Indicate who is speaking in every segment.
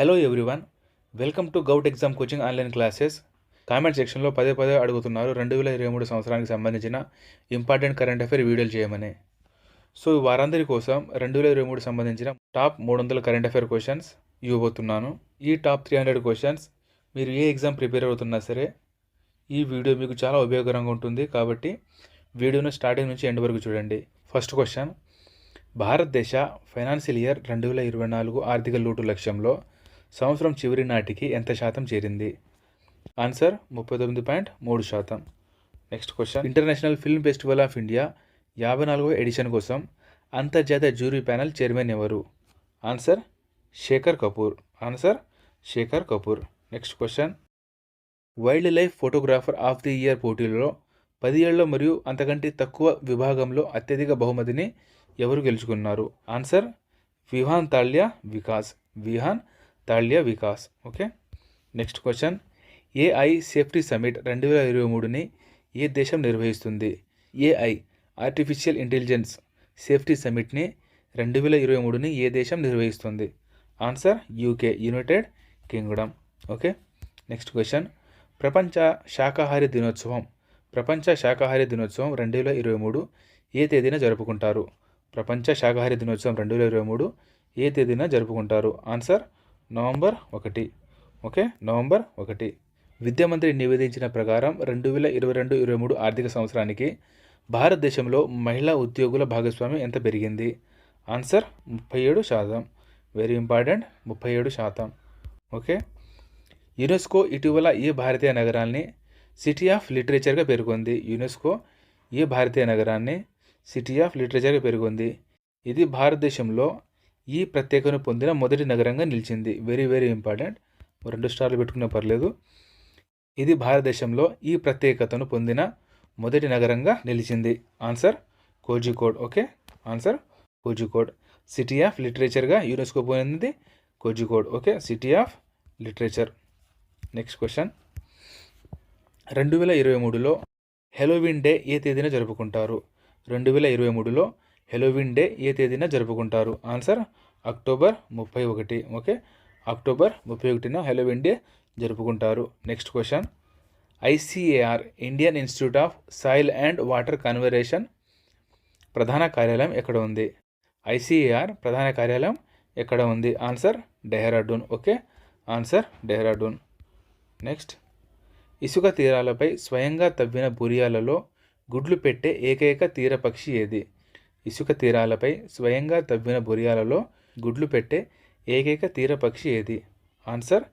Speaker 1: Hello everyone welcome to govt exam coaching online classes comment సెక్షన్లో పదే పదే అడుగుతున్నారు రెండు వేల ఇరవై మూడు సంవత్సరానికి సంబంధించిన ఇంపార్టెంట్ కరెంట్ అఫైర్ వీడియోలు చేయమని. సో వారందరి కోసం రెండు వేల ఇరవై మూడు సంబంధించిన టాప్ మూడు వందల కరెంట్ అఫైర్ క్వశ్చన్స్ ఇవ్వబోతున్నాను. ఈ టాప్ త్రీ హండ్రెడ్ క్వశ్చన్స్ మీరు ఏ ఎగ్జామ్ ప్రిపేర్ అవుతున్నా సరే ఈ వీడియో మీకు చాలా ఉపయోగకరంగా ఉంటుంది కాబట్టి వీడియోను స్టార్టింగ్ నుంచి ఎండ్ వరకు చూడండి. ఫస్ట్ క్వశ్చన్ భారతదేశ ఫైనాన్షియల్ ఇయర్ రెండు వేల ఇరవై నాలుగు ఆర్థిక లోటు లక్ష్యంలో సంవత్సరం చివరి నాటికి ఎంత శాతం చేరింది? ఆన్సర్ ముప్పై తొమ్మిది పాయింట్ మూడు శాతం. Next question. International film festival of India యాభై నాలుగవ ఎడిషన్ కోసం అంతర్జాతీయ జ్యూరీ ప్యానెల్ చైర్మన్ ఎవరు? Answer Shekhar Kapur. Answer Shekhar Kapur. Next question. Wildlife photographer of the year పోటీలలో పది ఏళ్ళ మరియు అంతకంటే తక్కువ విభాగంలో అత్యధిక బహుమతిని ఎవరు గెలుచుకున్నారు? Answer Vihaan Talya Vikas. Vihaan Talya Vikas. Okay? Next question. AI safety summit రెండు వేల ఇరవై మూడుని ఏ దేశం నిర్వహిస్తుంది? ఏఐ ఆర్టిఫిషియల్ ఇంటెలిజెన్స్ సేఫ్టీ సమిట్ని రెండు వేల ఇరవై మూడుని ఏ దేశం నిర్వహిస్తుంది? Answer UK united kingdom. Okay? Next question. ప్రపంచ శాకాహారి దినోత్సవం. ప్రపంచ శాకాహారి దినోత్సవం రెండు వేల ఇరవై మూడు ఏ తేదీన జరుపుకుంటారు? ప్రపంచ శాకాహారి దినోత్సవం రెండు వేల ఇరవై మూడు ఏ తేదీన జరుపుకుంటారు? ఆన్సర్ నవంబర్ ఒకటి. ఓకే? నవంబర్ ఒకటి. విద్యామంత్రి నివేదించిన ప్రకారం రెండు వేల ఇరవై రెండు ఇరవై మూడు ఆర్థిక సంవత్సరానికి భారతదేశంలో మహిళా ఉద్యోగుల భాగస్వామ్యం ఎంత పెరిగింది? ఆన్సర్ ముప్పై ఏడు శాతం. వెరీ ఇంపార్టెంట్ ముప్పై ఏడు శాతం. ఓకే? యునెస్కో ఇటీవల ఏ భారతీయ నగరాన్ని సిటీ ఆఫ్ లిటరేచర్గా పేర్కొంది. యునెస్కో ఏ భారతీయ నగరాన్ని సిటీ ఆఫ్ లిటరేచర్గా పేర్కొంది. ఇది భారతదేశంలో ఈ ప్రత్యేకను పొందిన మొదటి నగరంగా నిలిచింది. వెరీ వెరీ ఇంపార్టెంట్ రెండు స్టార్లు పెట్టుకునే పర్లేదు. ఇది భారతదేశంలో ఈ ప్రత్యేకతను పొందిన మొదటి నగరంగా నిలిచింది. Answer Kozhikode okay answer Kozhikode city of లిటరేచర్గా UNESCO పోయింది Kozhikode okay city of literature next question రెండు వేల ఇరవై మూడులో హెలోవిన్ డే ఏ తేదీన జరుపుకుంటారు? రెండు వేల ఇరవై మూడులో హెలోవిన్ డే ఏ తేదీన జరుపుకుంటారు? ఆన్సర్ అక్టోబర్ ముప్పై ఒకటి ఓకే? అక్టోబర్ ముప్పై ఒకటిన హెలోవిన్ డే జరుపుకుంటారు. Next question. ICAR Indian institute of soil and water conservation ప్రధాన కార్యాలయం ఎక్కడ ఉంది? ఐసిఏఆర్ ప్రధాన కార్యాలయం ఎక్కడ ఉంది? Answer Dehradun okay? Answer Dehradun. Next. ఇసుక తీరాలపై స్వయంగా తవ్విన బురియాలలో గుడ్లు పెట్టే ఏకైక తీర పక్షి ఏది? ఇసుక తీరాలపై స్వయంగా తవ్విన బొరియాలలో గుడ్లు పెట్టే ఏకైక తీర పక్షి ఏది? Answer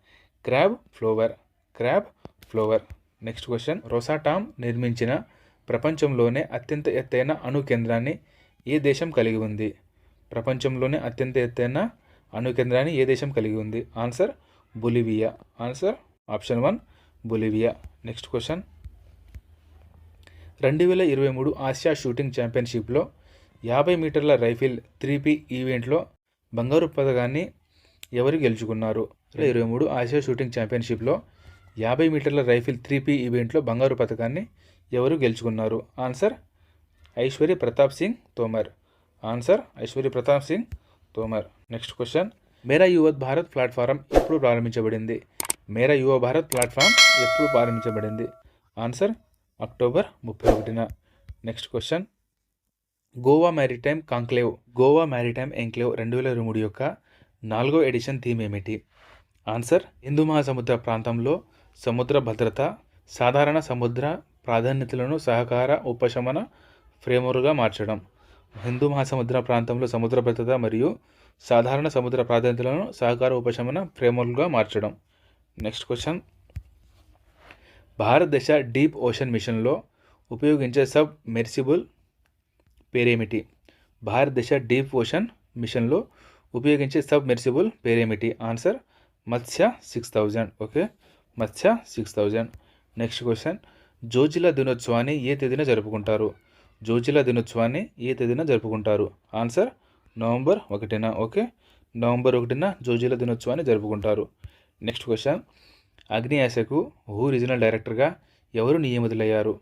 Speaker 1: crab plover. Crab plover. Next question. Rosatom నిర్మించిన ప్రపంచంలోనే అత్యంత ఎత్తైన అణు కేంద్రాన్ని ఏ దేశం కలిగి ఉంది? ప్రపంచంలోనే అత్యంత ఎత్తైన అణు కేంద్రాన్ని ఏ దేశం కలిగి ఉంది? Answer Bolivia. Answer option one Bolivia. Next question. రెండు వేల ఇరవై మూడు ఆసియా షూటింగ్ ఛాంపియన్షిప్లో యాభై మీటర్ల రైఫిల్ త్రీపీ ఈవెంట్లో బంగారు పథకాన్ని ఎవరు గెలుచుకున్నారు? ఇరవై మూడు ఆసియా షూటింగ్ ఛాంపియన్షిప్లో యాభై మీటర్ల రైఫిల్ త్రీపీ ఈవెంట్లో బంగారు పథకాన్ని ఎవరు గెలుచుకున్నారు? Answer Aishwary Pratap Singh Tomar. Answer Aishwary Pratap Singh Tomar. Next question Mera Yuva Bharat platform ఎప్పుడు ప్రారంభించబడింది? మేరా యువ భారత్ ప్లాట్ఫామ్ ఎప్పుడు ప్రారంభించబడింది? ఆన్సర్ అక్టోబర్ ముప్పై ఒకటిన. Next question Goa maritime conclave Goa maritime enclave రెండు వేల ఇరవై మూడు యొక్క నాలుగో ఎడిషన్ థీమ్ ఏమిటి? ఆన్సర్ హిందూ మహాసముద్ర ప్రాంతంలో సముద్ర భద్రత సాధారణ సముద్ర ప్రాధాన్యతలను సహకార ఉపశమన ఫ్రేమ్వర్క్గా మార్చడం. హిందూ మహాసముద్ర ప్రాంతంలో సముద్ర భద్రత మరియు సాధారణ సముద్ర ప్రాధాన్యతలను సహకార ఉపశమన ఫ్రేమ్వర్క్గా మార్చడం. Next question. భారతదేశ డీప్ ఓషన్ మిషన్లో ఉపయోగించే సబ్ మెర్సిబుల్ పేరేమిటి? భారతదేశ డీప్ ఓషన్ మిషన్లో ఉపయోగించే సబ్ మెర్సిబుల్ పేరేమిటి? Answer Matsya six thousand. Okay? Matsya six thousand. Next question Zojila దినోత్సవాన్ని ఏ తేదీన జరుపుకుంటారు? జోజిలా దినోత్సవాన్ని ఏ తేదీన జరుపుకుంటారు? ఆన్సర్ నవంబర్ ఒకటిన. ఓకే? నవంబర్ ఒకటిన జోజిలా దినోత్సవాన్ని జరుపుకుంటారు. నెక్స్ట్ క్వశ్చన్ అగ్నియాశకు హూ రీజనల్ డైరెక్టర్గా ఎవరు నియమితులయ్యారు?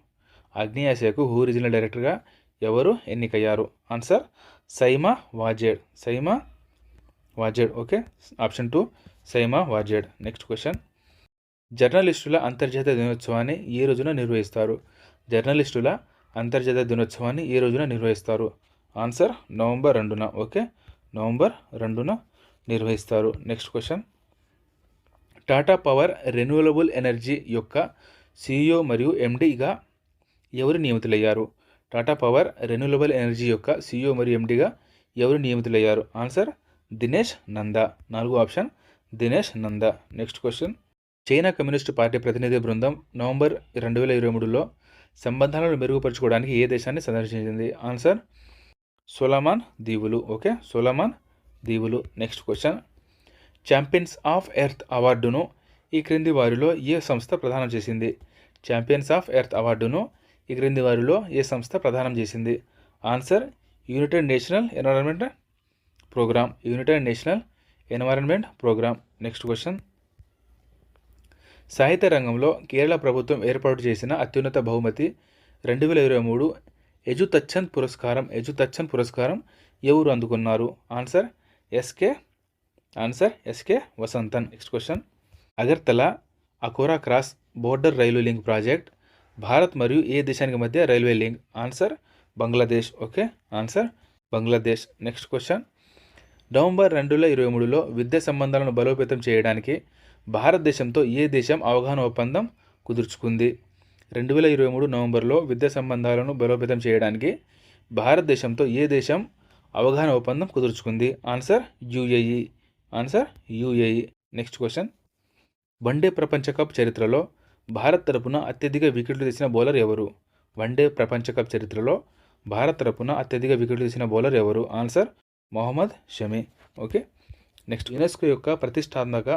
Speaker 1: అగ్నియాశకు హూ రీజనల్ డైరెక్టర్గా ఎవరు ఎన్నికయ్యారు? Answer Saima Wazed. Saima Wazed okay option two Saima Wazed. Next question జర్నలిస్టుల అంతర్జాతీయ దినోత్సవాన్ని ఏ రోజున నిర్వహిస్తారు? జర్నలిస్టుల అంతర్జాతీయ దినోత్సవాన్ని ఏ రోజున నిర్వహిస్తారు? ఆన్సర్ నవంబర్ రెండున ఓకే నవంబర్ రెండున నిర్వహిస్తారు. Next question Tata power renewable energy యొక్క సిఇఓ మరియు ఎండిగా ఎవరు నియమితులయ్యారు? టాటా పవర్ రెన్యూలబుల్ ఎనర్జీ యొక్క సీఈఓ మరియు ఎండిగా ఎవరు నియమితులయ్యారు? ఆన్సర్ దినేష్ నందా. నాలుగో option Dinesh Nanda. Next question China communist party ప్రతినిధి బృందం నవంబర్ రెండు వేల ఇరవై మూడులో సంబంధాలను మెరుగుపరచుకోవడానికి ఏ దేశాన్ని సందర్శించింది? ఆన్సర్ సోలమాన్ దీవులు. ఓకే సోలమాన్ దీవులు. Next question champions of earth అవార్డును ఈ క్రింది వారిలో ఏ సంస్థ ప్రదానం చేసింది? ఛాంపియన్స్ ఆఫ్ ఎర్త్ అవార్డును ఈ క్రింది వారిలో ఏ సంస్థ ప్రదానం చేసింది? Answer united national environment programme. United national environment programme. Next question. సాహిత్య రంగంలో కేరళ ప్రభుత్వం ఏర్పాటు చేసిన అత్యున్నత బహుమతి రెండు వేల ఇరవై మూడు ఎజుతచ్చన్ పురస్కారం. ఎజుతచ్చన్ పురస్కారం ఎవరు అందుకున్నారు? Answer S K. Answer S K Vasanthan. Next question. Agartala Akhaura cross border rail link project Bharat మరియు ఏ దేశానికి మధ్య railway link? Answer Bangladesh. Okay answer Bangladesh. Next question. November రెండు వేల ఇరవై మూడులో విద్యా సంబంధాలను బలోపేతం చేయడానికి భారతదేశంతో ఏ దేశం అవగాహన ఒప్పందం కుదుర్చుకుంది? రెండు వేల ఇరవై మూడు నవంబర్లో విద్యా సంబంధాలను బలోపేతం చేయడానికి భారతదేశంతో ఏ దేశం అవగాహన ఒప్పందం కుదుర్చుకుంది? Answer UAE. Answer UAE. Next question. One day ప్రపంచ కప్ చరిత్రలో భారత్ తరపున అత్యధిక వికెట్లు తీసిన బౌలర్ ఎవరు? వన్డే ప్రపంచ కప్ చరిత్రలో భారత్ తరపున అత్యధిక వికెట్లు తీసిన బౌలర్ ఎవరు? Answer Mohammed Shami. Okay? Next UNESCO యొక్క ప్రతిష్టాత్మక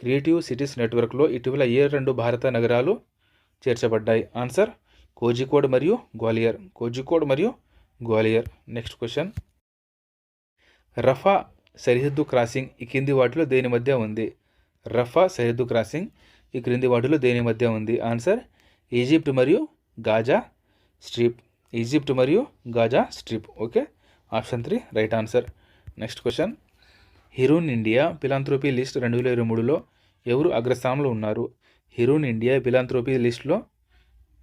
Speaker 1: క్రియేటివ్ సిటీస్ నెట్వర్క్లో ఇటీవల ఏ రెండు భారత నగరాలు చేర్చబడ్డాయి? ఆన్సర్ కోజికోడ్ మరియు గ్వాలియర్. కోజికోడ్ మరియు గ్వాలియర్. Next question. రఫా సరిహద్దు క్రాసింగ్ ఈ కింది వాటిలో దేని మధ్య ఉంది? రఫా సరిహద్దు క్రాసింగ్ ఈ క్రింది వాటిలో దేని మధ్య ఉంది? ఆన్సర్ ఈజిప్ట్ మరియు గాజా స్ట్రిప్ ఈజిప్ట్ మరియు Gaza strip okay option three right answer next question Hurun India philanthropy list రెండు వేల ఇరవై మూడులో ఎవరు అగ్రస్థానంలో ఉన్నారు? హిరూన్ ఇండియా పిలాంథ్రోపీ లిస్ట్లో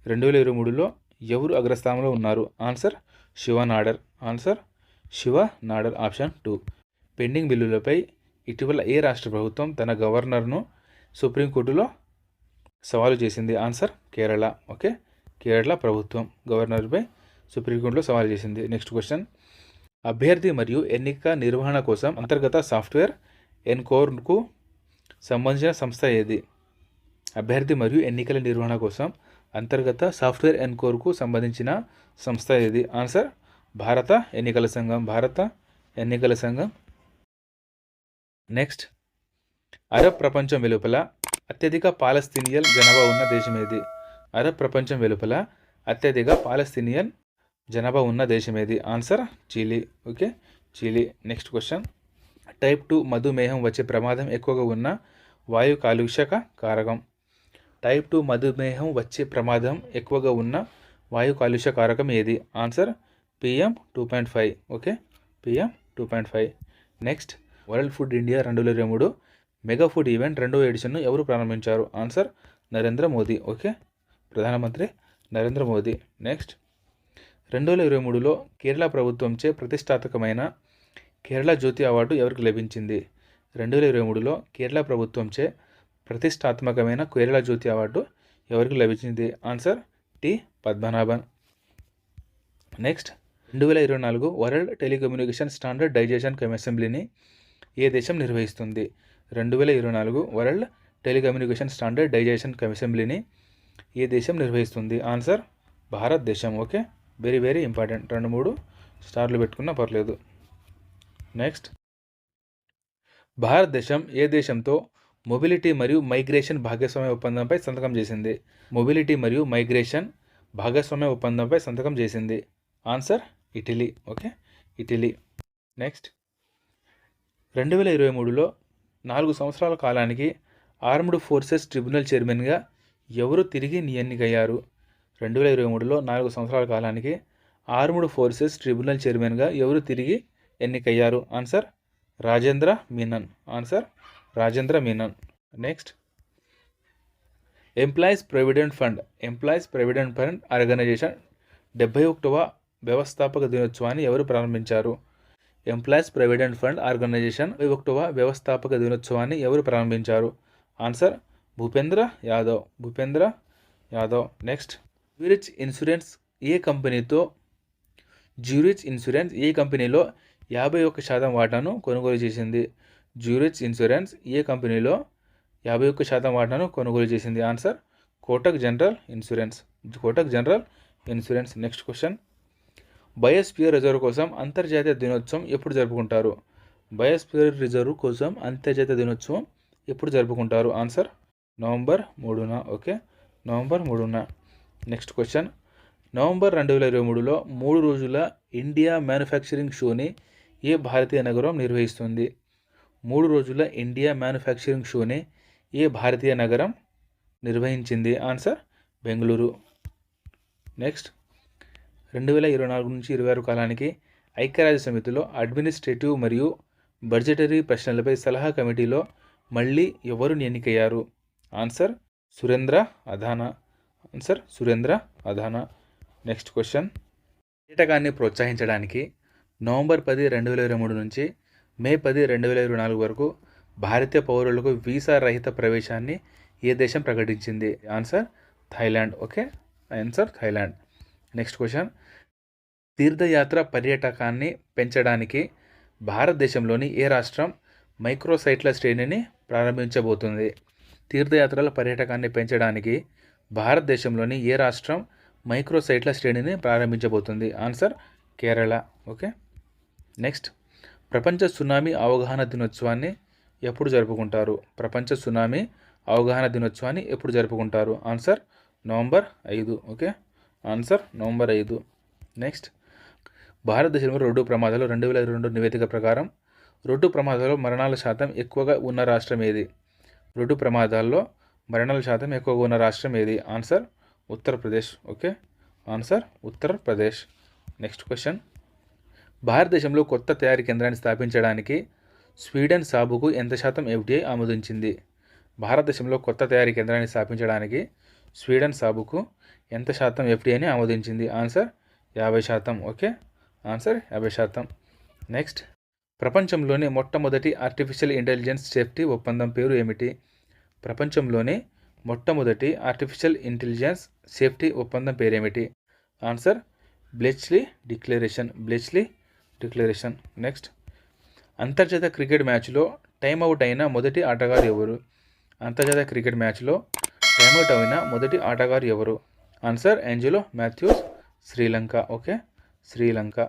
Speaker 1: రెండు వేల ఇరవై మూడులో ఎవరు అగ్రస్థానంలో ఉన్నారు? Answer Shiv Nadar answer Shiv Nadar option two pending బిల్లులపై ఇటీవల ఏ రాష్ట్ర ప్రభుత్వం తన గవర్నర్ను సుప్రీంకోర్టులో సవాలు చేసింది ఆన్సర్ కేరళ. ఓకే? కేరళ ప్రభుత్వం గవర్నర్పై సుప్రీంకోర్టులో సవాలు చేసింది. Next question. అభ్యర్థి మరియు ఎన్నిక నిర్వహణ కోసం అంతర్గత సాఫ్ట్వేర్ ఎన్కోర్కు సంబంధించిన సంస్థ ఏది? అభ్యర్థి మరియు ఎన్నికల నిర్వహణ కోసం అంతర్గత సాఫ్ట్వేర్ ఎన్కోర్కు సంబంధించిన సంస్థ ఏది? ఆన్సర్ భారత ఎన్నికల సంఘం. భారత ఎన్నికల సంఘం. నెక్స్ట్. అరబ్ ప్రపంచం వెలుపల అత్యధిక పాలస్తీనియన్ జనాభా ఉన్న దేశం ఏది అరబ్ ప్రపంచం వెలుపల అత్యధిక పాలస్తీనియన్ జనాభా ఉన్న దేశం ఏది answer Chile. Okay Chile. Next question. Type two మధుమేహం వచ్చే ప్రమాదం ఎక్కువగా ఉన్న వాయు కాలుష్యక కారకం. టైప్ టూ మధుమేహం వచ్చే ప్రమాదం ఎక్కువగా ఉన్న వాయు కాలుష్య కారకం ఏది? Answer PM two point five. Okay PM two point five. Next world food India రెండు వేల ఇరవై మూడు. మెగా ఫుడ్ ఈవెంట్ రెండవ ఎడిషన్ను ఎవరు ప్రారంభించారు? ఆన్సర్ నరేంద్ర మోదీ. ఓకే? ప్రధానమంత్రి నరేంద్ర మోదీ. నెక్స్ట్. రెండు వేల ఇరవై మూడులో కేరళ ప్రభుత్వంచే ప్రతిష్టాత్మకమైన కేరళ జ్యోతి అవార్డు ఎవరికి లభించింది? రెండు వేల ఇరవై మూడులో కేరళ ప్రభుత్వంచే ప్రతిష్టాత్మకమైన కేరళ జ్యోతి అవార్డు ఎవరికి లభించింది? Answer T. పద్మనాభన్. నెక్స్ట్. రెండు వేల ఇరవై నాలుగు వరల్డ్ టెలికమ్యూనికేషన్ స్టాండర్డ్ డైజెషన్ అసెంబ్లీని ఏ దేశం నిర్వహిస్తుంది? రెండు వేల ఇరవై నాలుగు వరల్డ్ టెలికమ్యూనికేషన్ స్టాండర్డ్ డైజేషన్ అసెంబ్లీని ఏ దేశం నిర్వహిస్తుంది? ఆన్సర్ భారతదేశం ఓకే? Very very important. రెండు మూడు స్టార్లు పెట్టుకున్నా పర్లేదు. నెక్స్ట్. భారతదేశం ఏ దేశంతో మొబిలిటీ మరియు మైగ్రేషన్ భాగస్వామ్య ఒప్పందంపై సంతకం చేసింది? మొబిలిటీ మరియు మైగ్రేషన్ భాగస్వామ్య ఒప్పందంపై సంతకం చేసింది. Answer Italy. Okay? Italy. Next. రెండు వేల ఇరవై మూడులో నాలుగు సంవత్సరాల కాలానికి ఆర్మ్డ్ ఫోర్సెస్ ట్రిబ్యునల్ చైర్మన్గా ఎవరు తిరిగి ఎన్నికయ్యారు రెండు వేల ఇరవై మూడులో నాలుగు సంవత్సరాల కాలానికి ఆర్మ్డ్ ఫోర్సెస్ ట్రిబ్యునల్ చైర్మన్గా ఎవరు తిరిగి ఎన్నికయ్యారు? Answer Rajendra Menon. Answer Rajendra Menon. Next. Employees provident fund. Employees provident fund organisation డెబ్బై ఒకటవ వ్యవస్థాపక దినోత్సవాన్ని ఎవరు ప్రారంభించారు? ఎంప్లాయీస్ ప్రావిడెంట్ ఫండ్ ఆర్గనైజేషన్ డెబ్బై ఒకటవ వ్యవస్థాపక దినోత్సవాన్ని ఎవరు ప్రారంభించారు? Answer Bhupendra Yadav. Bhupendra Yadav. Next Zurich insurance ఏ కంపెనీతో? జ్యూరిచ్ ఇన్సూరెన్స్ ఏ కంపెనీలో యాభై ఒక్క శాతం వాటాను కొనుగోలు చేసింది? జ్యూరిచ్ ఇన్సూరెన్స్ ఏ కంపెనీలో యాభై ఒక్క శాతం వాటాను కొనుగోలు చేసింది? Answer Kotak general insurance. Kotak general insurance. Next question biosphere reserve కోసం అంతర్జాతీయ దినోత్సవం ఎప్పుడు జరుపుకుంటారు? బయోస్పియర్ రిజర్వ్ కోసం అంతర్జాతీయ దినోత్సవం ఎప్పుడు జరుపుకుంటారు? ఆన్సర్ నవంబర్ మూడున ఓకే? నవంబర్ మూడున. Next question. నవంబర్ రెండు వేల ఇరవై మూడులో మూడు రోజుల ఇండియా మ్యానుఫ్యాక్చరింగ్ షోని ఏ భారతీయ నగరం నిర్వహిస్తుంది? మూడు రోజుల ఇండియా మ్యానుఫ్యాక్చరింగ్ షోని ఏ భారతీయ నగరం నిర్వహించింది? ఆన్సర్ బెంగళూరు. నెక్స్ట్ రెండు వేల ఇరవై నాలుగు నుంచి ఇరవై ఆరు కాలానికి ఐక్యరాజ్య సమితిలో అడ్మినిస్ట్రేటివ్ మరియు బడ్జెటరీ ప్రశ్నలపై సలహా కమిటీలో మళ్ళీ ఎవరు ఎన్నికయ్యారు? Answer Surendra Adhana. Answer Surendra Adhana. Next question. పర్యాటకాన్ని ప్రోత్సహించడానికి నవంబర్ పది రెండు వేల ఇరవై మూడు నుంచి మే పది రెండు వేల ఇరవై నాలుగు వరకు భారతీయ పౌరులకు వీసా రహిత ప్రవేశాన్ని ఏ దేశం ప్రకటించింది? Answer Thailand. Okay? Answer Thailand. Next question. తీర్థయాత్ర పర్యాటకాన్ని పెంచడానికి భారతదేశంలోని ఏ రాష్ట్రం మైక్రోసైట్ల శ్రేణిని ప్రారంభించబోతుంది? తీర్థయాత్రల పర్యాటకాన్ని పెంచడానికి భారతదేశంలోని ఏ రాష్ట్రం మైక్రోసైట్ల శ్రేణిని ప్రారంభించబోతుంది? ఆన్సర్ కేరళ. ఓకే? నెక్స్ట్. ప్రపంచ సునామీ అవగాహన దినోత్సవాన్ని ఎప్పుడు జరుపుకుంటారు? ప్రపంచ సునామీ అవగాహన దినోత్సవాన్ని ఎప్పుడు జరుపుకుంటారు? ఆన్సర్ నవంబర్ ఐదు. ఓకే? ఆన్సర్ నవంబర్ ఐదు. నెక్స్ట్ భారతదేశంలో రోడ్డు ప్రమాదాలు రెండు వేల రెండు నివేదిక ప్రకారం రోడ్డు ప్రమాదాల్లో మరణాల శాతం ఎక్కువగా ఉన్న రాష్ట్రం ఏది? రోడ్డు ప్రమాదాల్లో మరణాల శాతం ఎక్కువగా ఉన్న రాష్ట్రం ఏది? Answer Uttar Pradesh. Okay answer Uttar Pradesh. Next question భారతదేశంలో కొత్త తయారీ కేంద్రాన్ని స్థాపించడానికి స్వీడన్ సాబుకు ఎంత శాతం ఎఫ్డీఐ ఆమోదించింది? భారతదేశంలో కొత్త తయారీ కేంద్రాన్ని స్థాపించడానికి స్వీడన్ సాబుకు ఎంత శాతం ఎఫ్డీఐని ఆమోదించింది? ఆన్సర్ యాభై శాతం. ఓకే ఆన్సర్ యాభై శాతం. నెక్స్ట్ ప్రపంచంలోని మొట్టమొదటి ఆర్టిఫిషియల్ ఇంటెలిజెన్స్ సేఫ్టీ ఒప్పందం పేరు ఏమిటి? ప్రపంచంలోని మొట్టమొదటి ఆర్టిఫిషియల్ ఇంటెలిజెన్స్ సేఫ్టీ ఒప్పందం పేరేమిటి answer Bletchley declaration Bletchley declaration next అంతర్జాతీయ క్రికెట్ మ్యాచ్లో టైమ్అవుట్ అయిన మొదటి ఆటగారు ఎవరు? అంతర్జాతీయ క్రికెట్ మ్యాచ్లో టైమ్అవుట్ అయిన మొదటి ఆటగారు ఎవరు? Answer Angelo Mathews Sri Lanka okay Sri Lanka